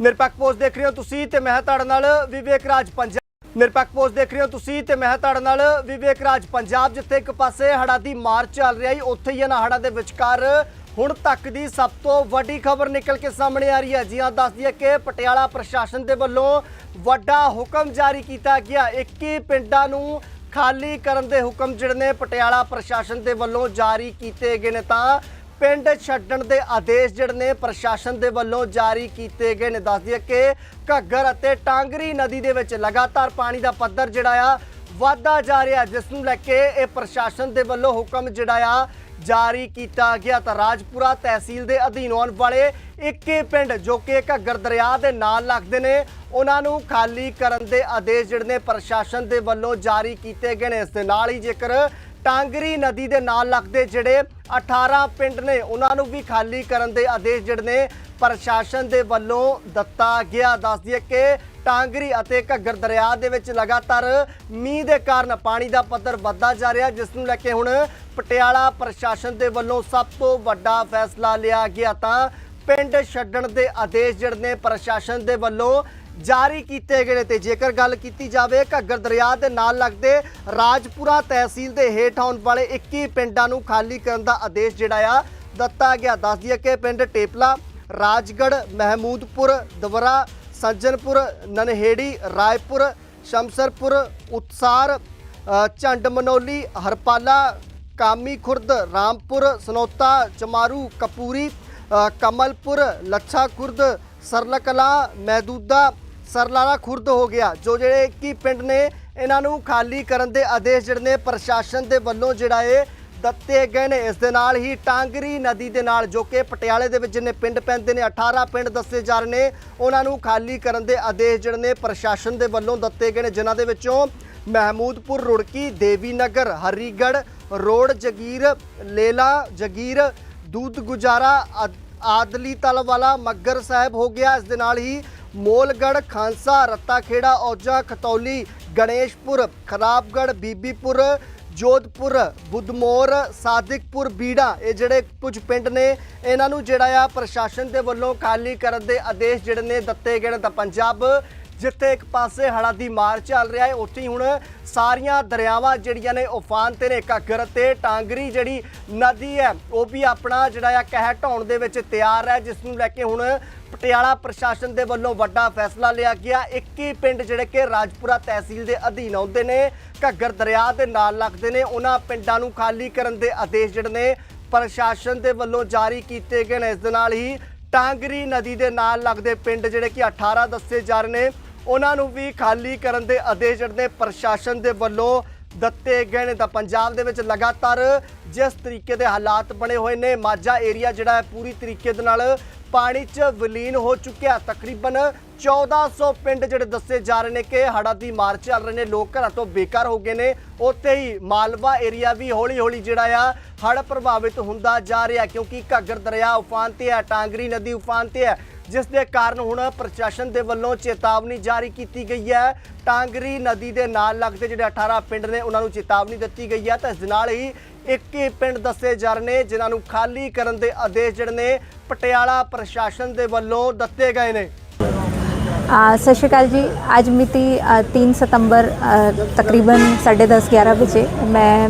ਨਿਰਪੱਖ ਪੋਸਟ ਦੇਖ ਰਹੇ ਹੋ ਤੁਸੀਂ ਤੇ ਮੈਂ ਤੁਹਾਡੇ ਨਾਲ ਵਿਵੇਕ ਰਾਜ ਪੰਜਾਬ। ਨਿਰਪੱਖ ਪੋਸਟ ਦੇਖ ਰਹੇ ਹੋ ਤੁਸੀਂ ਤੇ ਮੈਂ ਤੁਹਾਡੇ ਨਾਲ ਵਿਵੇਕ ਰਾਜ ਪੰਜਾਬ, ਜਿੱਥੇ ਇੱਕ ਪਾਸੇ ਹੜ੍ਹਾਂ ਦੀ ਮਾਰ ਚੱਲ ਰਹੀ ਹੈ ਉੱਥੇ ਹੀ ਇਹਨਾਂ ਹੜ੍ਹਾਂ ਦੇ ਵਿਚਕਾਰ ਹੁਣ ਤੱਕ ਦੀ ਸਭ ਤੋਂ ਵੱਡੀ ਖਬਰ ਨਿਕਲ ਕੇ ਸਾਹਮਣੇ ਆ ਰਹੀ ਹੈ। ਜੀ ਹਾਂ ਦੱਸਦੀ ਹੈ ਕਿ ਪਟਿਆਲਾ ਪ੍ਰਸ਼ਾਸਨ ਦੇ ਵੱਲੋਂ ਵੱਡਾ ਹੁਕਮ ਜਾਰੀ ਕੀਤਾ ਗਿਆ। 21 ਪਿੰਡਾਂ ਨੂੰ ਖਾਲੀ ਕਰਨ ਦੇ ਹੁਕਮ ਜਿਹੜੇ ਨੇ ਪਟਿਆਲਾ ਪ੍ਰਸ਼ਾਸਨ ਦੇ ਵੱਲੋਂ ਜਾਰੀ ਕੀਤੇ ਗਏ ਨੇ ਤਾਂ ਪਿੰਡ ਛੱਡਣ ਦੇ ਆਦੇਸ਼ ਜਿਹੜੇ ਨੇ ਪ੍ਰਸ਼ਾਸਨ ਦੇ ਵੱਲੋਂ ਜਾਰੀ ਕੀਤੇ ਗਏ ਨੇ। ਦੱਸ ਦਈਏ ਕਿ ਘੱਗਰ ਅਤੇ ਟਾਂਗਰੀ ਨਦੀ ਦੇ ਵਿੱਚ ਲਗਾਤਾਰ ਪਾਣੀ ਦਾ ਪੱਧਰ ਜਿਹੜਾ ਆ ਵਾਧਾ ਜਾ ਰਿਹਾ। ਜਿਸ ਨੂੰ ਲੈ ਕੇ ਇਹ ਪ੍ਰਸ਼ਾਸਨ ਦੇ ਵੱਲੋਂ ਹੁਕਮ ਜਿਹੜਾ ਆ ਜਾਰੀ ਕੀਤਾ ਗਿਆ। ਤਾਂ ਰਾਜਪੁਰਾ ਤਹਿਸੀਲ ਦੇ ਅਧੀਨ ਆਉਣ ਵਾਲੇ 21 ਪਿੰਡ ਜੋ ਕਿ ਘੱਗਰ ਦਰਿਆ ਦੇ ਨਾਲ ਲੱਗਦੇ ਨੇ, ਉਹਨਾਂ ਨੂੰ ਖਾਲੀ ਕਰਨ ਦੇ ਆਦੇਸ਼ ਜਿਹੜੇ ਨੇ ਪ੍ਰਸ਼ਾਸਨ ਦੇ ਵੱਲੋਂ ਜਾਰੀ ਕੀਤੇ ਗਏ ਨੇ। ਇਸ ਦੇ ਨਾਲ ਹੀ ਜੇਕਰ ਟਾਂਗਰੀ ਨਦੀ ਦੇ ਨਾਲ ਲੱਗਦੇ ਜਿਹੜੇ 18 ਪਿੰਡ ਨੇ, ਉਹਨਾਂ ਨੂੰ ਵੀ ਖਾਲੀ ਕਰਨ ਦੇ ਆਦੇਸ਼ ਜਿਹੜੇ ਨੇ, ਪ੍ਰਸ਼ਾਸਨ ਦੇ ਵੱਲੋਂ ਦਿੱਤਾ ਗਿਆ। ਦੱਸ ਦਈਏ ਕਿ ਟਾਂਗਰੀ ਅਤੇ ਘੱਗਰ ਦਰਿਆ ਦੇ ਵਿੱਚ ਲਗਾਤਾਰ ਮੀਂਹ ਦੇ ਕਾਰਨ ਪਾਣੀ ਦਾ ਪੱਧਰ ਵੱਧਦਾ ਜਾ ਰਿਹਾ, ਜਿਸ ਨੂੰ ਲੈ ਕੇ ਹੁਣ ਪਟਿਆਲਾ ਪ੍ਰਸ਼ਾਸਨ ਦੇ ਵੱਲੋਂ ਸਭ ਤੋਂ ਵੱਡਾ ਫੈਸਲਾ ਲਿਆ ਗਿਆ। ਤਾਂ ਪਿੰਡ ਛੱਡਣ ਦੇ ਆਦੇਸ਼ ਜਿਹੜੇ ਨੇ, ਪ੍ਰਸ਼ਾਸਨ ਦੇ ਵੱਲੋਂ ਜਾਰੀ ਕੀਤੇ ਗਏ ਨੇ ਤੇ ਜੇਕਰ ਗੱਲ ਕੀਤੀ ਜਾਵੇ, ਘੱਗਰ ਦਰਿਆ ਦੇ ਨਾਲ ਲੱਗਦੇ ਰਾਜਪੁਰਾ ਤਹਿਸੀਲ ਦੇ ਹੇਠ ਆਉਣ ਵਾਲੇ 21 ਪਿੰਡਾਂ ਨੂੰ ਖਾਲੀ ਕਰਨ ਦਾ ਆਦੇਸ਼ ਜਿਹੜਾ ਆ, ਦਿੱਤਾ ਗਿਆ। ਦੱਸ ਦਈਏ ਕਿ ਪਿੰਡ ਟੇਪਲਾ ਰਾਜਗੜ ਮਹਿਮੂਦਪੁਰ, ਦਵਰਾ ਸੱਜਣਪੁਰ ਨਨਹੇੜੀ, ਰਾਏਪੁਰ, ਸ਼ਮਸਰਪੁਰ, ਉਤਸਾਰ ਝੰਡ ਮਨੋਲੀ, ਹਰਪਾਲਾ, ਕਾਮੀ ਖੁਰਦ, ਰਾਮਪੁਰ, ਸਨੋਤਾ, ਚਮਾਰੂ, ਕਪੂਰੀ ਕਮਲਪੁਰ, ਲੱਛਾ ਖੁਰਦ, ਸਰਲਕਲਾ, ਮਹਿਦੂਦਾ ਸਰਲਾਲਾ ਖੁਰਦ ਹੋ ਗਿਆ, ਜੋ ਜਿਹੜੇ 21 ਪਿੰਡ ਨੇ, ਇਹਨਾਂ ਨੂੰ ਖਾਲੀ ਕਰਨ ਦੇ ਆਦੇਸ਼ ਜਿਹੜੇ ਨੇ ਪ੍ਰਸ਼ਾਸਨ ਦੇ ਵੱਲੋਂ ਜਿਹੜਾ ਇਹ ਦਿੱਤੇ ਗਏ ਨੇ। ਇਸ ਦੇ ਨਾਲ ਹੀ ਟਾਂਗਰੀ ਨਦੀ ਦੇ ਨਾਲ, ਜੋ ਕਿ ਪਟਿਆਲੇ ਦੇ ਵਿੱਚ ਜਿੰਨੇ ਪਿੰਡ ਪੈਂਦੇ ਨੇ 18 ਪਿੰਡ ਦੱਸੇ ਜਾ ਰਹੇ ਨੇ, ਉਹਨਾਂ ਨੂੰ ਖਾਲੀ ਕਰਨ ਦੇ ਆਦੇਸ਼ ਜਿਹੜੇ ਨੇ ਪ੍ਰਸ਼ਾਸਨ ਦੇ ਵੱਲੋਂ ਦਿੱਤੇ ਗਏ ਨੇ, ਜਿਨ੍ਹਾਂ ਦੇ ਵਿੱਚੋਂ ਮਹਿਮੂਦਪੁਰ, ਰੁੜਕੀ ਦੇਵੀ ਨਗਰ ਹਰੀਗੜ ਰੋਡ, ਜਗੀਰ, ਲੇਲਾ, ਜਗੀਰ ਦੂਧ ਗੁਜਾਰਾ ਆਦ- ਆਦਲੀ ਤਲ ਵਾਲਾ ਮੱਗਰ ਸਾਹਿਬ ਹੋ ਗਿਆ। ਇਸ ਦੇ ਨਾਲ ਹੀ ਮੋਲਗੜ ਖਾਂਸਾ ਰੱਤਾਖੇੜਾ, ਔਜਾ, ਖਤੌਲੀ, ਗਣੇਸ਼ਪੁਰ ਖਰਾਬਗੜ ਬੀਬੀਪੁਰ, ਜੋਧਪੁਰ, ਬੁੱਧਮੋਰ, ਸਾਦਿਕਪੁਰ, ਬੀੜਾ। ਇਹ ਜਿਹੜੇ ਕੁਝ ਪਿੰਡ ਨੇ, ਇਹਨਾਂ ਨੂੰ ਜਿਹੜਾ ਆ ਪ੍ਰਸ਼ਾਸਨ ਦੇ ਵੱਲੋਂ ਖਾਲੀ ਕਰਨ ਦੇ ਆਦੇਸ਼ ਜਿਹੜੇ ਨੇ ਦਿੱਤੇ ਗਏ ਨੇ ਤਾਂ ਪੰਜਾਬ, ਜਿੱਥੇ ਇੱਕ ਪਾਸੇ ਹੜ੍ਹਾਂ ਦੀ ਮਾਰ ਚੱਲ ਰਿਹਾ ਹੈ, ਉੱਥੇ ਹੀ ਹੁਣ ਸਾਰੀਆਂ ਦਰਿਆਵਾਂ ਜਿਹੜੀਆਂ ਨੇ ਉਫਾਨ ਤੇ ਨੇ। ਘੱਗਰ ਤੇ ਟਾਂਗਰੀ ਜਿਹੜੀ ਨਦੀ ਹੈ, ਉਹ ਵੀ ਆਪਣਾ ਜਿਹੜਾ ਆ ਕਹਿ ਢਾਉਣ ਦੇ ਵਿੱਚ ਤਿਆਰ ਹੈ, ਜਿਸ ਨੂੰ ਲੈ ਕੇ ਹੁਣ ਪਟਿਆਲਾ ਪ੍ਰਸ਼ਾਸਨ ਦੇ ਵੱਲੋਂ ਵੱਡਾ ਫੈਸਲਾ ਲਿਆ ਗਿਆ। 21 ਪਿੰਡ ਜਿਹੜੇ ਕਿ ਰਾਜਪੁਰਾ ਤਹਿਸੀਲ ਦੇ ਅਧੀਨ ਆਉਂਦੇ ਨੇ, ਘੱਗਰ ਦਰਿਆ ਦੇ ਨਾਲ ਲੱਗਦੇ ਨੇ। ਉਹਨਾਂ ਪਿੰਡਾਂ ਨੂੰ ਖਾਲੀ ਕਰਨ ਦੇ ਆਦੇਸ਼ ਜਿਹੜੇ ਨੇ ਪ੍ਰਸ਼ਾਸਨ ਦੇ ਵੱਲੋਂ ਜਾਰੀ ਕੀਤੇ ਗਏ ਨੇ। ਇਸ ਦੇ ਨਾਲ ਹੀ ਟਾਂਗਰੀ ਨਦੀ ਦੇ ਨਾਲ ਲੱਗਦੇ ਪਿੰਡ ਜਿਹੜੇ ਕਿ 18 ਦੱਸੇ ਜਾ ਰਹੇ ਨੇ, ਉਹਨਾਂ ਨੂੰ ਵੀ ਖਾਲੀ ਕਰਨ ਦੇ ਆਦੇਸ਼ ਜਿਹੜੇ ਨੇ ਪ੍ਰਸ਼ਾਸਨ ਦੇ ਵੱਲੋਂ ਦਿੱਤੇ ਗਏ ਨੇ ਤਾਂ ਪੰਜਾਬ ਦੇ ਵਿੱਚ ਲਗਾਤਾਰ ਜਿਸ ਤਰੀਕੇ ਦੇ ਹਾਲਾਤ ਬਣੇ ਹੋਏ ਨੇ, ਮਾਝਾ ਏਰੀਆ ਜਿਹੜਾ ਹੈ ਪੂਰੀ ਤਰੀਕੇ ਦੇ ਨਾਲ ਪਾਣੀ 'ਚ ਵਿਲੀਨ ਹੋ ਚੁੱਕਿਆ। ਤਕਰੀਬਨ 1400 ਪਿੰਡ ਜਿਹੜੇ ਦੱਸੇ ਜਾ ਰਹੇ ਨੇ ਕਿ ਹੜ੍ਹਾਂ ਦੀ ਮਾਰ ਚੱਲ ਰਹੇ ਨੇ, ਲੋਕ ਘਰਾਂ ਤੋਂ ਬੇਕਾਰ ਹੋ ਗਏ ਨੇ। ਉੱਥੇ ਹੀ ਮਾਲਵਾ ਏਰੀਆ ਵੀ ਹੌਲੀ-ਹੌਲੀ ਜਿਹੜਾ ਆ ਹੜ੍ਹ ਪ੍ਰਭਾਵਿਤ ਹੁੰਦਾ ਜਾ ਰਿਹਾ, ਕਿਉਂਕਿ ਘੱਗਰ ਦਰਿਆ ਉਫਾਨ ਤੇ ਹੈ, ਟਾਂਗਰੀ ਨਦੀ ਉਫਾਨ ਤੇ ਹੈ। ਜਿਸ ਦੇ ਕਾਰਨ ਹੁਣ ਪ੍ਰਸ਼ਾਸਨ ਦੇ ਵੱਲੋਂ ਚੇਤਾਵਨੀ ਜਾਰੀ ਕੀਤੀ ਗਈ ਹੈ। ਟਾਂਗਰੀ ਨਦੀ ਦੇ ਨਾਲ ਲੱਗਦੇ ਜਿਹੜੇ 18 ਪਿੰਡ ਨੇ ਉਹਨਾਂ ਨੂੰ ਚੇਤਾਵਨੀ ਦਿੱਤੀ ਗਈ ਹੈ। ਤਾਂ ਇਸ ਦੇ ਨਾਲ ਹੀ ਇੱਕ ਹੀ ਪਿੰਡ ਦੱਸੇ ਜਾ ਰਹੇ ਨੇ ਜਿਨ੍ਹਾਂ ਨੂੰ ਖਾਲੀ ਕਰਨ ਦੇ ਆਦੇਸ਼ ਜਿਹੜੇ ਨੇ ਪਟਿਆਲਾ ਪ੍ਰਸ਼ਾਸਨ ਦੇ ਵੱਲੋਂ ਦਿੱਤੇ ਗਏ ਨੇ। ਸਤਿ ਸ਼੍ਰੀ ਅਕਾਲ ਜੀ। ਅੱਜ ਮਿਤੀ ਅ, 3 ਸਤੰਬਰ ਅ, ਤਕਰੀਬਨ 10:30 11 ਵਜੇ ਮੈਂ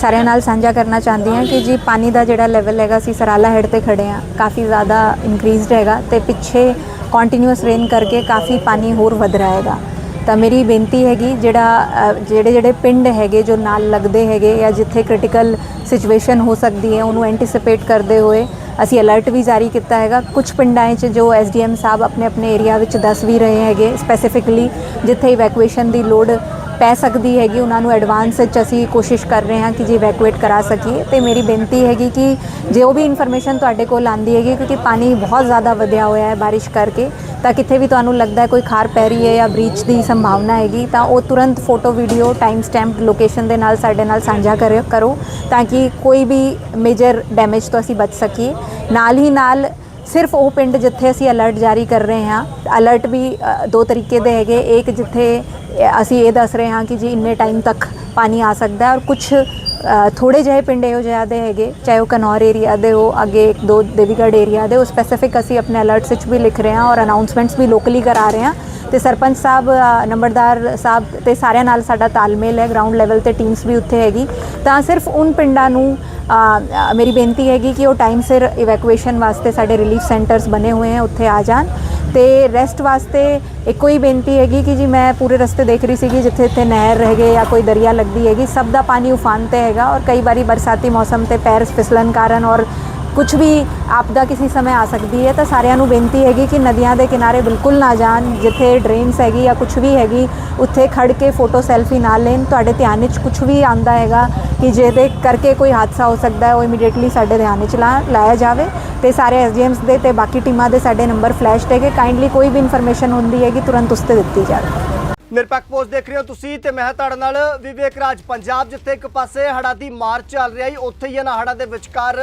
ਸਾਰਿਆਂ ਨਾਲ ਸਾਂਝਾ ਕਰਨਾ ਚਾਹੁੰਦੀ ਹਾਂ ਕਿ ਜੀ ਪਾਣੀ ਦਾ ਜਿਹੜਾ ਲੈਵਲ ਹੈਗਾ, ਅਸੀਂ ਸਰਾਲਾ ਹੈਡ ਤੇ ਖੜੇ ਆ ਕਾਫੀ ਜ਼ਿਆਦਾ ਇਨਕਰੀਜ਼ਡ ਹੈਗਾ ਤੇ ਪਿੱਛੇ ਕੰਟੀਨਿਊਸ ਰੇਨ ਕਰਕੇ ਕਾਫੀ ਪਾਣੀ ਹੋਰ ਵਧ ਰਿਹਾ ਹੈਗਾ। ਤਾਂ ਮੇਰੀ ਬੇਨਤੀ ਹੈਗੀ, ਜਿਹੜਾ ਜਿਹੜੇ ਜਿਹੜੇ ਪਿੰਡ ਹੈਗੇ ਜੋ ਨਾਲ ਲੱਗਦੇ ਹੈਗੇ ਜਾਂ ਜਿੱਥੇ ਕ੍ਰਿਟੀਕਲ ਸਿਚੁਏਸ਼ਨ ਹੋ ਸਕਦੀ ਹੈ, ਉਹਨੂੰ ਐਂਟੀਸਿਪੇਟ ਕਰਦੇ ਹੋਏ ਅਸੀਂ ਅਲਰਟ ਵੀ ਜਾਰੀ ਕੀਤਾ ਹੈਗਾ। ਕੁਝ ਪਿੰਡਾਂ 'ਚ ਜੋ ਐਸਡੀਐਮ ਸਾਹਿਬ ਆਪਣੇ ਆਪਣੇ ਏਰੀਆ ਵਿੱਚ ਦੱਸ ਵੀ ਰਹੇ ਹੈਗੇ ਸਪੈਸੀਫਿਕਲੀ ਜਿੱਥੇ ਇਵੈਕੂਏਸ਼ਨ ਦੀ ਲੋੜ ਪੈ ਸਕਦੀ ਹੈਗੀ, ਉਹਨਾਂ ਨੂੰ ਐਡਵਾਂਸ ਵਿੱਚ ਅਸੀਂ ਕੋਸ਼ਿਸ਼ ਕਰ ਰਹੇ ਹਾਂ ਕਿ ਜੀ ਇਵੈਕੂਏਟ ਕਰਾ ਸਕੀਏ। ਤੇ ਮੇਰੀ ਬੇਨਤੀ ਹੈਗੀ ਕਿ ਜੇ ਉਹ ਵੀ ਇਨਫੋਰਮੇਸ਼ਨ ਤੁਹਾਡੇ ਕੋਲ ਆਂਦੀ ਹੈਗੀ, ਕਿਉਂਕਿ ਪਾਣੀ ਬਹੁਤ ਜ਼ਿਆਦਾ ਵਧਿਆ ਹੋਇਆ ਹੈ ਬਾਰਿਸ਼ ਕਰਕੇ, ਤਾਂ ਕਿਤੇ ਵੀ ਤੁਹਾਨੂੰ ਲੱਗਦਾ ਹੈ ਕੋਈ ਖਾਰ ਪੈ ਰਹੀ ਹੈ ਜਾਂ ਬ੍ਰੀਚ ਦੀ ਸੰਭਾਵਨਾ ਹੈਗੀ, ਤਾਂ ਉਹ ਤੁਰੰਤ photo video time stamp location ਦੇ ਨਾਲ ਸਾਡੇ ਨਾਲ ਸਾਂਝਾ ਕਰਿਓ, ਕਰੋ, ਤਾਂ ਕਿ ਕੋਈ ਵੀ ਮੇਜਰ ਡੈਮੇਜ ਤੋਂ ਅਸੀਂ ਬਚ ਸਕੀਏ। ਨਾਲ ਹੀ ਨਾਲ ਸਿਰਫ ਉਹ ਪਿੰਡ ਜਿੱਥੇ ਅਸੀਂ ਅਲਰਟ ਜਾਰੀ ਕਰ ਰਹੇ ਹਾਂ ਅਲਰਟ ਵੀ ਦੋ ਤਰੀਕੇ ਦੇ ਹੈਗੇ। ਇੱਕ ਜਿੱਥੇ ਅਸੀਂ ਇਹ ਦੱਸ ਰਹੇ ਹਾਂ ਕਿ ਜੀ ਇੰਨੇ ਟਾਈਮ ਤੱਕ ਪਾਣੀ ਆ ਸਕਦਾ ਹੈ ਔਰ ਕੁਝ ਅ, ਥੋੜੇ ਜਿਹੇ ਪਿੰਡ ਇਹੋ ਜਿਹੇ ਦੇ ਹੈਗੇ ਚਾਹੇ ਉਹ ਕਨੌਰ ਏਰੀਆ ਦੇ ਹੋ ਅੱਗੇ ਇੱਕ ਦੋ ਦੇਵੀਗੜ੍ਹ ਏਰੀਆ ਦੇ ਉਹ ਸਪੈਸੀਫਿਕ ਅਸੀਂ ਆਪਣੇ ਅਲਰਟਸ ਵਿੱਚ ਵੀ ਲਿਖ ਰਹੇ ਹਾਂ ਔਰ ਅਨਾਉਂਸਮੈਂਟਸ ਵੀ ਲੋਕਲੀ ਕਰਾ ਰਹੇ ਹਾਂ। ਤੇ ਸਰਪੰਚ ਸਾਹਿਬ ਨੰਬਰਦਾਰ ਸਾਹਿਬ ਤੇ ਸਾਰਿਆਂ ਨਾਲ ਸਾਡਾ ਤਾਲਮੇਲ ਹੈ ਗਰਾਊਂਡ ਲੈਵਲ ਤੇ ਟੀਮਸ ਵੀ ਉੱਥੇ ਹੈਗੀ। ਤਾਂ ਸਿਰਫ ਉਨ ਪਿੰਡਾਂ ਨੂੰ ਮੇਰੀ ਬੇਨਤੀ ਹੈਗੀ ਕਿ ਉਹ ਟਾਈਮ ਸਿਰ ਇਵੈਕੂਏਸ਼ਨ ਵਾਸਤੇ ਸਾਡੇ ਰਿਲੀਫ ਸੈਂਟਰਸ ਬਣੇ ਹੋਏ ਹੈ, ਉੱਥੇ ਆ ਜਾਣ। ਤੇ ਰੈਸਟ ਵਾਸਤੇ ਇੱਕੋ ਹੀ ਬੇਨਤੀ ਹੈਗੀ ਕਿ ਜੀ ਮੈਂ ਪੂਰੇ ਰਸਤੇ ਦੇਖ ਰਹੀ ਸੀਗੀ ਜਿੱਥੇ ਇੱਥੇ ਨਹਿਰ ਹੈਗੇ ਜਾਂ ਕੋਈ ਦਰਿਆ ਲੱਗਦੀ ਹੈਗੀ, ਸਭ ਦਾ ਪਾਣੀ ਉਫਾਨ ਤੇ ਹੈਗਾ ਔਰ ਕਈ ਵਾਰੀ ਬਰਸਾਤੀ ਮੌਸਮ ਤੇ ਪੈਰ ਫਿਸਲਣ ਕਾਰਨ ਔਰ ਕੁਝ ਵੀ ਆਪਦਾ ਕਿਸੇ ਸਮੇਂ ਆ ਸਕਦੀ ਹੈ, ਤਾਂ ਸਾਰਿਆਂ ਨੂੰ ਬੇਨਤੀ ਹੈਗੀ ਕਿ ਨਦੀਆਂ ਦੇ ਕਿਨਾਰੇ ਬਿਲਕੁਲ ਨਾ ਜਾਣ, ਜਿੱਥੇ ਡਰੇਨਸ ਹੈਗੀ ਜਾਂ ਕੁਝ ਵੀ ਹੈਗੀ, ਉੱਥੇ ਖੜ ਕੇ ਫੋਟੋ ਸੈਲਫੀ ਨਾ ਲੈਣ। ਤੁਹਾਡੇ ਧਿਆਨ ਵਿੱਚ ਕੁਝ ਵੀ ਆਂਦਾ ਹੈਗਾ ਕਿ ਜਿਹਦੇ ਕਰਕੇ ਕੋਈ ਹਾਦਸਾ ਹੋ ਸਕਦਾ ਹੈ, ਉਹ ਇਮੀਡੀਏਟਲੀ ਸਾਡੇ ਧਿਆਨ ਵਿੱਚ ਲਾ, ਲਾਇਆ ਜਾਵੇ। ਤੇ ਸਾਰੇ ਐਸਡੀਐਮਸ ਦੇ ਤੇ ਬਾਕੀ ਟੀਮਾਂ ਦੇ ਸਾਡੇ ਨੰਬਰ ਫਲੈਸ਼ਡ ਹੈਗੇ। ਕਾਈਂਡਲੀ ਕੋਈ ਵੀ ਇਨਫੋਰਮੇਸ਼ਨ ਹੁੰਦੀ ਹੈਗੀ, ਤੁਰੰਤ ਉਸ ਤੇ ਦਿੱਤੀ ਜਾਵੇ। ਨਿਰਪੱਖ ਪੋਸਟ ਦੇਖ ਰਹੇ ਹੋ ਤੁਸੀਂ ਤੇ ਮੈਂ ਤੁਹਾਡੇ ਨਾਲ ਵਿਵੇਕ ਰਾਜ, ਪੰਜਾਬ ਜਿੱਥੇ ਇੱਕ ਪਾਸੇ ਹੜਾ ਦੀ ਮਾਰ ਚੱਲ ਰਹੀ ਹੈ, ਉੱਥੇ ਹੀ ਇਹਨਾਂ ਹੜ੍ਹਾਂ ਦੇ ਵਿਚਕਾਰ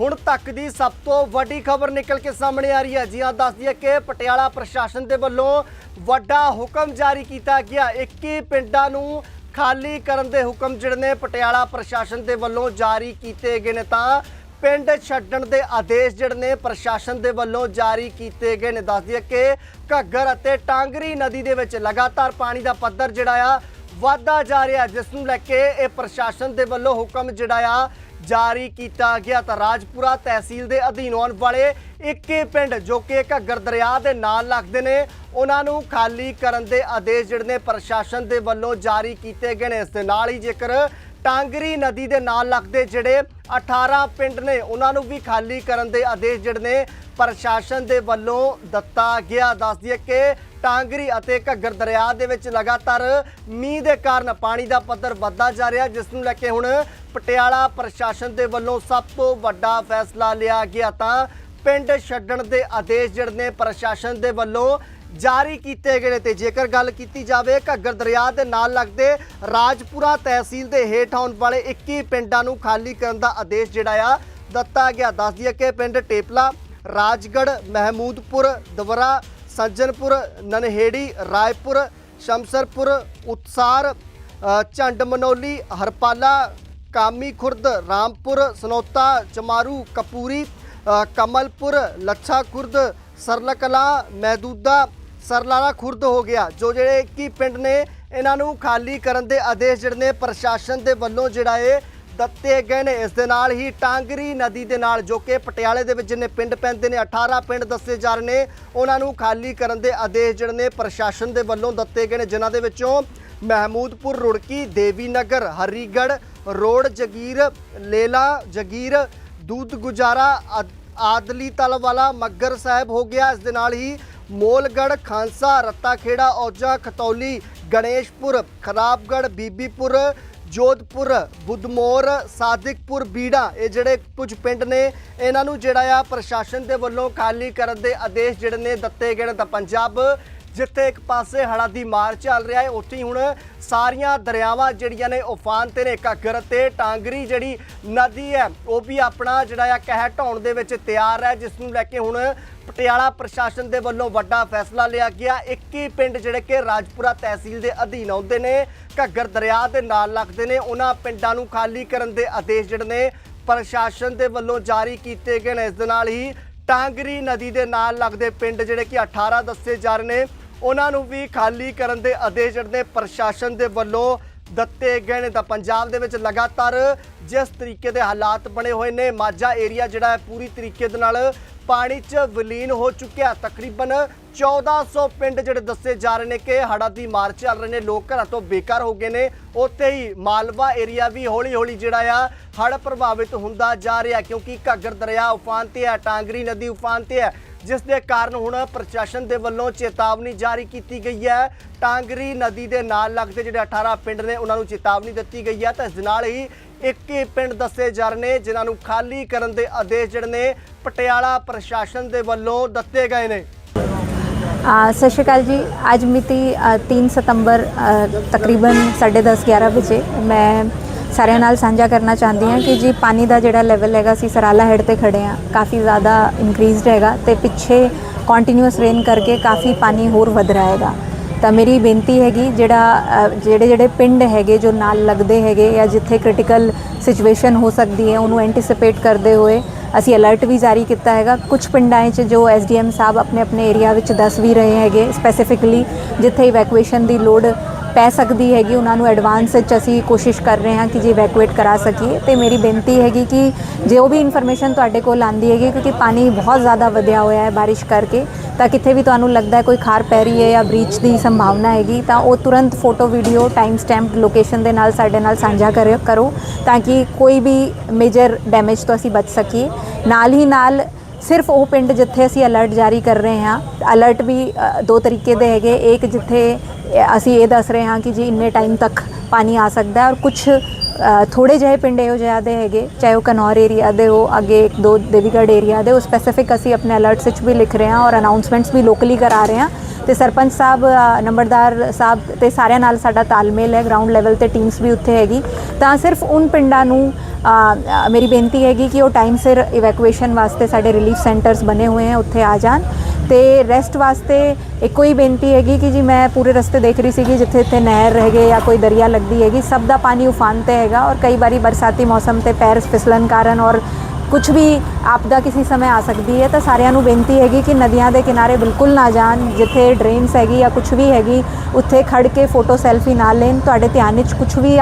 ਹੁਣ ਤੱਕ ਦੀ ਸਭ ਤੋਂ ਵੱਡੀ ਖਬਰ ਨਿਕਲ ਕੇ ਸਾਹਮਣੇ ਆ ਰਹੀ ਹੈ। ਜੀ ਹਾਂ ਦੱਸਦੀ ਦਈਏ ਕਿ ਪਟਿਆਲਾ ਪ੍ਰਸ਼ਾਸਨ ਦੇ ਵੱਲੋਂ ਵੱਡਾ ਹੁਕਮ ਜਾਰੀ ਕੀਤਾ ਗਿਆ। 21 ਪਿੰਡਾਂ ਨੂੰ ਖਾਲੀ ਕਰਨ ਦੇ ਹੁਕਮ ਜਿਹੜੇ ਨੇ ਪਟਿਆਲਾ ਪ੍ਰਸ਼ਾਸਨ ਦੇ ਵੱਲੋਂ ਜਾਰੀ ਕੀਤੇ ਗਏ ਨੇ ਤਾਂ ਪਿੰਡ ਛੱਡਣ ਦੇ ਆਦੇਸ਼ ਜਿਹੜੇ ਨੇ ਪ੍ਰਸ਼ਾਸਨ ਦੇ ਵੱਲੋਂ ਜਾਰੀ ਕੀਤੇ ਗਏ ਨੇ। ਦੱਸਦੀ ਦਈਏ ਕਿ ਘੱਗਰ ਅਤੇ ਟਾਂਗਰੀ ਨਦੀ ਦੇ ਵਿੱਚ ਲਗਾਤਾਰ ਪਾਣੀ ਦਾ ਪੱਧਰ ਜਿਹੜਾ ਆ ਵਾਧਾ ਜਾ ਰਿਹਾ ਜਿਸ ਨੂੰ ਲੈ ਕੇ ਇਹ ਪ੍ਰਸ਼ਾਸਨ ਦੇ ਵੱਲੋਂ ਹੁਕਮ ਜਿਹੜਾ ਆ ਜਾਰੀ ਕੀਤਾ ਗਿਆ। ਤਾਂ ਰਾਜਪੁਰਾ ਤਹਿਸੀਲ ਦੇ ਅਧੀਨ ਆਉਣ ਵਾਲੇ 21 ਪਿੰਡ ਜੋ ਕਿ ਘੱਗਰ ਦਰਿਆ ਦੇ ਨਾਲ ਲੱਗਦੇ ਨੇ, ਉਹਨਾਂ ਨੂੰ ਖਾਲੀ ਕਰਨ ਦੇ ਆਦੇਸ਼ ਜਿਹੜੇ ਨੇ ਪ੍ਰਸ਼ਾਸਨ ਦੇ ਵੱਲੋਂ ਜਾਰੀ ਕੀਤੇ ਗਏ ਨੇ। ਇਸ ਦੇ ਨਾਲ ਹੀ ਜੇਕਰ ਟਾਂਗਰੀ ਨਦੀ ਦੇ ਨਾਲ ਲੱਗਦੇ ਜਿਹੜੇ 18 ਪਿੰਡ ਨੇ, ਉਹਨਾਂ ਨੂੰ ਵੀ ਖਾਲੀ ਕਰਨ ਦੇ ਆਦੇਸ਼ ਜਿਹੜੇ ਨੇ ਪ੍ਰਸ਼ਾਸਨ ਦੇ ਵੱਲੋਂ ਦਿੱਤਾ ਗਿਆ। ਦੱਸ ਦਈਏ ਕਿ ਟਾਂਗਰੀ ਅਤੇ ਘੱਗਰ ਦਰਿਆ ਦੇ ਵਿੱਚ ਲਗਾਤਾਰ ਮੀਂਹ ਦੇ ਕਾਰਨ ਪਾਣੀ ਦਾ ਪੱਧਰ ਵੱਧਦਾ ਜਾ ਰਿਹਾ, ਜਿਸ ਨੂੰ ਲੈ ਕੇ ਹੁਣ ਪਟਿਆਲਾ ਪ੍ਰਸ਼ਾਸਨ ਦੇ ਵੱਲੋਂ ਸਭ ਤੋਂ ਵੱਡਾ ਫੈਸਲਾ ਲਿਆ ਗਿਆ ਤਾਂ ਪਿੰਡ ਛੱਡਣ ਦੇ ਆਦੇਸ਼ ਜਿਹੜੇ ਨੇ ਪ੍ਰਸ਼ਾਸਨ ਦੇ ਵੱਲੋਂ ਜਾਰੀ ਕੀਤੇ ਗਏ ਨੇ। ਤੇ ਜੇਕਰ ਗੱਲ ਕੀਤੀ ਜਾਵੇ, ਘੱਗਰ ਦਰਿਆ ਦੇ ਨਾਲ ਲੱਗਦੇ ਰਾਜਪੁਰਾ ਤਹਿਸੀਲ ਦੇ ਹੇਠ ਆਉਣ ਵਾਲੇ 21 ਪਿੰਡਾਂ ਨੂੰ ਖਾਲੀ ਕਰਨ ਦਾ ਆਦੇਸ਼ ਜਿਹੜਾ ਆ ਦਿੱਤਾ ਗਿਆ। ਦੱਸ ਦਈਏ ਕਿ ਪਿੰਡ ਟੇਪਲਾ ਰਾਜਗੜ ਮਹਿਮੂਦਪੁਰ, ਦਵਰਾ ਸੱਜਣਪੁਰ ਨਨਹੇੜੀ, ਰਾਏਪੁਰ, ਸ਼ਮਸਰਪੁਰ, ਉਤਸਾਰ ਝੰਡ ਮਨੋਲੀ, ਹਰਪਾਲਾ, ਕਾਮੀ ਖੁਰਦ, ਰਾਮਪੁਰ, ਸਨੋਤਾ, ਚਮਾਰੂ, ਕਪੂਰੀ ਕਮਲਪੁਰ, ਲੱਛਾ ਖੁਰਦ, ਸਰਲਕਲਾ, ਮਹਿਦੂਦਾ ਸਰਲਾਲਾ ਖੁਰਦ ਹੋ ਗਿਆ। ਜੋ ਜਿਹੜੇ ਕਿ ਪਿੰਡ ਨੇ, ਇਹਨਾਂ ਨੂੰ ਖਾਲੀ ਕਰਨ ਦੇ ਆਦੇਸ਼ ਜਿਹੜੇ ਨੇ, ਪ੍ਰਸ਼ਾਸਨ ਦੇ ਵੱਲੋਂ ਜਿਹੜਾ ਇਹ ਦਿੱਤੇ ਗਏ ਨੇ। ਇਸ ਦੇ ਨਾਲ ਹੀ ਟਾਂਗਰੀ ਨਦੀ ਦੇ ਨਾਲ ਜੋ ਕਿ ਪਟਿਆਲੇ ਦੇ ਵਿੱਚ ਜਿੰਨੇ ਪਿੰਡ ਪੈਂਦੇ ਨੇ 18 ਪਿੰਡ ਦੱਸੇ ਜਾ ਰਹੇ ਨੇ। ਉਹਨਾਂ ਨੂੰ ਖਾਲੀ ਕਰਨ ਦੇ ਆਦੇਸ਼ ਜਿਹੜੇ ਨੇ, ਪ੍ਰਸ਼ਾਸਨ ਦੇ ਵੱਲੋਂ ਦਿੱਤੇ ਗਏ ਨੇ, ਜਿਨ੍ਹਾਂ ਦੇ ਵਿੱਚੋਂ ਮਹਿਮੂਦਪੁਰ, ਰੁੜਕੀ ਦੇਵੀ ਨਗਰ ਹਰੀਗੜ ਰੋਡ, ਜਗੀਰ, ਲੇਲਾ, ਜਗੀਰ ਦੂਧ ਗੁਜਾਰਾ ਆਦ- ਆਦਲੀ ਤਲ ਵਾਲਾ, ਮੱਗਰ ਸਾਹਿਬ ਹੋ ਗਿਆ। ਇਸ ਦੇ ਨਾਲ ਹੀ ਮੋਲਗੜ ਖਾਂਸਾ ਰੱਤਾ ਖੇੜਾ ਔਜਾ, ਖਤੌਲੀ, ਗਣੇਸ਼ਪੁਰ ਖਰਾਬਗੜ ਬੀਬੀਪੁਰ ਜੋਧਪੁਰ, ਬੁੱਧਮੋਰ, ਸਾਦਿਕਪੁਰ, ਬੀੜਾ, ਇਹ ਜਿਹੜੇ ਕੁਝ ਪਿੰਡ ਨੇ, ਇਹਨਾਂ ਨੂੰ ਜਿਹੜਾ ਆ ਪ੍ਰਸ਼ਾਸਨ ਦੇ ਵੱਲੋਂ ਖਾਲੀ ਕਰਨ ਦੇ ਆਦੇਸ਼ ਜਿਹੜੇ ਨੇ ਦਿੱਤੇ ਗਏ ਨੇ ਤਾਂ ਪੰਜਾਬ ਜਿੱਥੇ ਇੱਕ ਪਾਸੇ ਹੜ੍ਹਾਂ ਦੀ ਮਾਰ ਚੱਲ ਰਿਹਾ ਹੈ, ਉੱਥੇ ਹੀ ਹੁਣ ਸਾਰੀਆਂ ਦਰਿਆਵਾਂ ਜਿਹੜੀਆਂ ਨੇ ਉਫਾਨ ਤੇ ਨੇ। ਘੱਗਰ ਤੇ ਟਾਂਗਰੀ ਜਿਹੜੀ ਨਦੀ ਹੈ, ਉਹ ਵੀ ਆਪਣਾ ਜਿਹੜਾ ਆ ਕਹਿ ਢਾਉਣ ਦੇ ਵਿੱਚ ਤਿਆਰ ਹੈ, ਜਿਸ ਨੂੰ ਲੈ ਕੇ ਹੁਣ ਪਟਿਆਲਾ ਪ੍ਰਸ਼ਾਸਨ ਦੇ ਵੱਲੋਂ ਵੱਡਾ ਫੈਸਲਾ ਲਿਆ ਗਿਆ। 21 ਪਿੰਡ ਜਿਹੜੇ ਕਿ ਰਾਜਪੁਰਾ ਤਹਿਸੀਲ ਦੇ ਅਧੀਨ ਆਉਂਦੇ ਨੇ, ਘੱਗਰ ਦਰਿਆ ਦੇ ਨਾਲ ਲੱਗਦੇ ਨੇ। ਉਹਨਾਂ ਪਿੰਡਾਂ ਨੂੰ ਖਾਲੀ ਕਰਨ ਦੇ ਆਦੇਸ਼ ਜਿਹੜੇ ਨੇ ਪ੍ਰਸ਼ਾਸਨ ਦੇ ਵੱਲੋਂ ਜਾਰੀ ਕੀਤੇ ਗਏ ਨੇ। ਇਸ ਦੇ ਨਾਲ ਹੀ ਟਾਂਗਰੀ ਨਦੀ ਦੇ ਨਾਲ ਲੱਗਦੇ ਪਿੰਡ ਜਿਹੜੇ ਕਿ 18 ਦੱਸੇ ਜਾ ਰਹੇ ਨੇ। ਉਹਨਾਂ ਨੂੰ ਵੀ ਖਾਲੀ ਕਰਨ ਦੇ ਆਦੇਸ਼ ਜਿਹੜੇ ਨੇ ਪ੍ਰਸ਼ਾਸਨ ਦੇ ਵੱਲੋਂ ਦਿੱਤੇ ਗਏ ਨੇ। ਤਾਂ ਪੰਜਾਬ ਦੇ ਵਿੱਚ ਲਗਾਤਾਰ ਜਿਸ ਤਰੀਕੇ ਦੇ ਹਾਲਾਤ ਬਣੇ ਹੋਏ ਨੇ, ਮਾਝਾ ਏਰੀਆ ਜਿਹੜਾ ਹੈ ਪੂਰੀ ਤਰੀਕੇ ਦੇ ਨਾਲ ਪਾਣੀ 'ਚ ਵਿਲੀਨ ਹੋ ਚੁੱਕਿਆ। ਤਕਰੀਬਨ 1400 ਪਿੰਡ ਜਿਹੜੇ ਦੱਸੇ ਜਾ ਰਹੇ ਨੇ ਕਿ ਹੜ੍ਹਾਂ ਦੀ ਮਾਰ ਚੱਲ ਰਹੇ ਨੇ। ਲੋਕ ਘਰਾਂ ਤੋਂ ਬੇਕਾਰ ਹੋ ਗਏ ਨੇ। ਉੱਥੇ ਹੀ ਮਾਲਵਾ ਏਰੀਆ ਵੀ ਹੌਲੀ-ਹੌਲੀ ਜਿਹੜਾ ਆ ਹੜ੍ਹ ਪ੍ਰਭਾਵਿਤ ਹੁੰਦਾ ਜਾ ਰਿਹਾ, ਕਿਉਂਕਿ ਘੱਗਰ ਦਰਿਆ ਉਫਾਨ ਤੇ ਹੈ, ਟਾਂਗਰੀ ਨਦੀ ਉਫਾਨ ਤੇ ਹੈ। ਜਿਸ ਦੇ ਕਾਰਨ ਹੁਣ ਪ੍ਰਸ਼ਾਸਨ ਦੇ ਵੱਲੋਂ ਚੇਤਾਵਨੀ ਜਾਰੀ ਕੀਤੀ ਗਈ ਹੈ। ਟਾਂਗਰੀ ਨਦੀ ਦੇ ਨਾਲ ਲੱਗਦੇ ਜਿਹੜੇ 18 ਪਿੰਡ ਨੇ ਉਹਨਾਂ ਨੂੰ ਚੇਤਾਵਨੀ ਦਿੱਤੀ ਗਈ ਹੈ। ਤਾਂ ਇਸ ਨਾਲ ਹੀ ਇੱਕ ਹੀ ਪਿੰਡ ਦੱਸੇ ਜਾ ਰਹੇ ਨੇ ਜਿਨ੍ਹਾਂ ਨੂੰ ਖਾਲੀ ਕਰਨ ਦੇ ਆਦੇਸ਼ ਜਿਹੜੇ ਨੇ ਪਟਿਆਲਾ ਪ੍ਰਸ਼ਾਸਨ ਦੇ ਵੱਲੋਂ ਦਿੱਤੇ ਗਏ ਨੇ। ਸਤਿ ਸ਼੍ਰੀ ਅਕਾਲ ਜੀ। ਅੱਜ ਮਿਤੀ ਅ, 3 ਸਤੰਬਰ ਅ, ਤਕਰੀਬਨ 10:30 11 ਵਜੇ ਮੈਂ ਸਾਰਿਆਂ ਨਾਲ ਸਾਂਝਾ ਕਰਨਾ ਚਾਹੁੰਦੀ ਹਾਂ ਕਿ ਜੀ ਪਾਣੀ ਦਾ ਜਿਹੜਾ ਲੈਵਲ ਹੈਗਾ, ਅਸੀਂ ਸਰਾਲਾ ਹੈਡ ਤੇ ਖੜੇ ਆ ਕਾਫੀ ਜ਼ਿਆਦਾ ਇਨਕਰੀਜ਼ਡ ਹੈਗਾ ਤੇ ਪਿੱਛੇ ਕੰਟੀਨਿਊਸ ਰੇਨ ਕਰਕੇ ਕਾਫੀ ਪਾਣੀ ਹੋਰ ਵਧ ਰਿਹਾ ਹੈਗਾ। ਤਾਂ ਮੇਰੀ ਬੇਨਤੀ ਹੈਗੀ, ਜਿਹੜਾ ਜਿਹੜੇ ਜਿਹੜੇ ਪਿੰਡ ਹੈਗੇ ਜੋ ਨਾਲ ਲੱਗਦੇ ਹੈਗੇ ਜਾਂ ਜਿੱਥੇ ਕ੍ਰਿਟੀਕਲ ਸਿਚੁਏਸ਼ਨ ਹੋ ਸਕਦੀ ਹੈ, ਉਹਨੂੰ ਐਂਟੀਸਿਪੇਟ ਕਰਦੇ ਹੋਏ ਅਸੀਂ ਅਲਰਟ ਵੀ ਜਾਰੀ ਕੀਤਾ ਹੈਗਾ। ਕੁਝ ਪਿੰਡਾਂ 'ਚ ਜੋ ਐਸਡੀਐਮ ਸਾਹਿਬ ਆਪਣੇ ਆਪਣੇ ਏਰੀਆ ਵਿੱਚ ਦੱਸ ਵੀ ਰਹੇ ਹੈਗੇ ਸਪੈਸੀਫਿਕਲੀ ਜਿੱਥੇ ਇਵੈਕੂਏਸ਼ਨ ਦੀ ਲੋੜ ਪੈ ਸਕਦੀ ਹੈਗੀ, ਉਹਨਾਂ ਨੂੰ ਐਡਵਾਂਸ ਵਿੱਚ ਅਸੀਂ ਕੋਸ਼ਿਸ਼ ਕਰ ਰਹੇ ਹਾਂ ਕਿ ਜੀ ਇਵੈਕੂਏਟ ਕਰਾ ਸਕੀਏ। ਤੇ ਮੇਰੀ ਬੇਨਤੀ ਹੈਗੀ ਕਿ ਜੇ ਉਹ ਵੀ ਇਨਫੋਰਮੇਸ਼ਨ ਤੁਹਾਡੇ ਕੋਲ ਆਂਦੀ ਹੈਗੀ, ਕਿਉਂਕਿ ਪਾਣੀ ਬਹੁਤ ਜ਼ਿਆਦਾ ਵਧਿਆ ਹੋਇਆ ਹੈ ਬਾਰਿਸ਼ ਕਰਕੇ, ਤਾਂ ਕਿੱਥੇ ਵੀ ਤੁਹਾਨੂੰ ਲੱਗਦਾ ਹੈ ਕੋਈ ਖਾਰ ਪੈ ਰਹੀ ਹੈ ਜਾਂ ਬ੍ਰੀਚ ਦੀ ਸੰਭਾਵਨਾ ਹੈਗੀ, ਤਾਂ ਉਹ ਤੁਰੰਤ photo video time stamp location ਦੇ ਨਾਲ ਸਾਡੇ ਨਾਲ ਸਾਂਝਾ ਕਰਿਓ ਕਰੋ, ਤਾਂ ਕਿ ਕੋਈ ਵੀ ਮੇਜਰ ਡੈਮੇਜ ਤੋਂ ਅਸੀਂ ਬਚ ਸਕੀਏ। ਨਾਲ ਹੀ ਨਾਲ ਸਿਰਫ ਉਹ ਪਿੰਡ ਜਿੱਥੇ ਅਸੀਂ ਅਲਰਟ ਜਾਰੀ ਕਰ ਰਹੇ ਹਾਂ ਅਲਰਟ ਵੀ ਦੋ ਤਰੀਕੇ ਦੇ ਹੈਗੇ। ਇੱਕ ਜਿੱਥੇ ਅਸੀਂ ਇਹ ਦੱਸ ਰਹੇ ਹਾਂ ਕਿ ਜੀ ਇੰਨੇ ਟਾਈਮ ਤੱਕ ਪਾਣੀ ਆ ਸਕਦਾ ਹੈ ਔਰ ਕੁਝ ਥੋੜੇ ਜਿਹੇ ਪਿੰਡ ਇਹੋ ਜਿਹਾ ਦੇ ਹੈਗੇ, ਚਾਹੇ ਉਹ ਕਨੌਰ ਏਰੀਆ ਦੇ ਹੋ, ਅੱਗੇ ਇੱਕ ਦੋ ਦੇਵੀਗੜ੍ਹ ਏਰੀਆ ਦੇ ਉਹ ਸਪੈਸੀਫਿਕ ਅਸੀਂ ਆਪਣੇ ਅਲਰਟਸ ਵਿੱਚ ਵੀ ਲਿਖ ਰਹੇ ਹਾਂ ਔਰ ਅਨਾਉਂਸਮੈਂਟਸ ਵੀ ਲੋਕਲੀ ਕਰਾ ਰਹੇ ਹਾਂ। ਤੇ ਸਰਪੰਚ ਸਾਹਿਬ ਨੰਬਰਦਾਰ ਸਾਹਿਬ ਤੇ ਸਾਰਿਆਂ ਨਾਲ ਸਾਡਾ ਤਾਲਮੇਲ ਹੈ ਗਰਾਊਂਡ ਲੈਵਲ ਤੇ ਟੀਮਸ ਵੀ ਉੱਥੇ ਹੈਗੀ। ਤਾਂ ਸਿਰਫ ਉਨ ਪਿੰਡਾਂ ਨੂੰ ਮੇਰੀ ਬੇਨਤੀ ਹੈਗੀ ਕਿ ਉਹ ਟਾਈਮ ਸਿਰ ਇਵੈਕੂਏਸ਼ਨ ਵਾਸਤੇ ਸਾਡੇ ਰਿਲੀਫ ਸੈਂਟਰਸ ਬਣੇ ਹੋਏ ਹਨ ਉੱਥੇ ਆ ਜਾਣ। ਤੇ ਰੈਸਟ ਵਾਸਤੇ ਇੱਕੋ ਹੀ ਬੇਨਤੀ ਹੈਗੀ ਕਿ ਜੀ ਮੈਂ ਪੂਰੇ ਰਸਤੇ ਦੇਖ ਰਹੀ ਸੀਗੀ ਜਿੱਥੇ ਇੱਥੇ ਨਹਿਰ ਹੈਗੇ ਜਾਂ ਕੋਈ ਦਰਿਆ ਲੱਗਦੀ ਹੈਗੀ, ਸਭ ਦਾ ਪਾਣੀ ਉਫਾਨ ਤੇ ਹੈਗਾ ਔਰ ਕਈ ਵਾਰੀ ਬਰਸਾਤੀ ਮੌਸਮ ਤੇ ਪੈਰ ਫਿਸਲਣ ਕਾਰਨ ਔਰ ਕੁਝ ਵੀ ਆਪਦਾ ਕਿਸੇ ਸਮੇਂ ਆ ਸਕਦੀ ਹੈ, ਤਾਂ ਸਾਰਿਆਂ ਨੂੰ ਬੇਨਤੀ ਹੈਗੀ ਕਿ ਨਦੀਆਂ ਦੇ ਕਿਨਾਰੇ ਬਿਲਕੁਲ ਨਾ ਜਾਣ, ਜਿੱਥੇ ਡਰੇਨਸ ਹੈਗੀ ਜਾਂ ਕੁਝ ਵੀ ਹੈਗੀ, ਉੱਥੇ ਖੜ ਕੇ ਫੋਟੋ ਸੈਲਫੀ ਨਾ ਲੈਣ, ਤੁਹਾਡੇ ਧਿਆਨ ਵਿੱਚ ਕੁਝ ਵੀ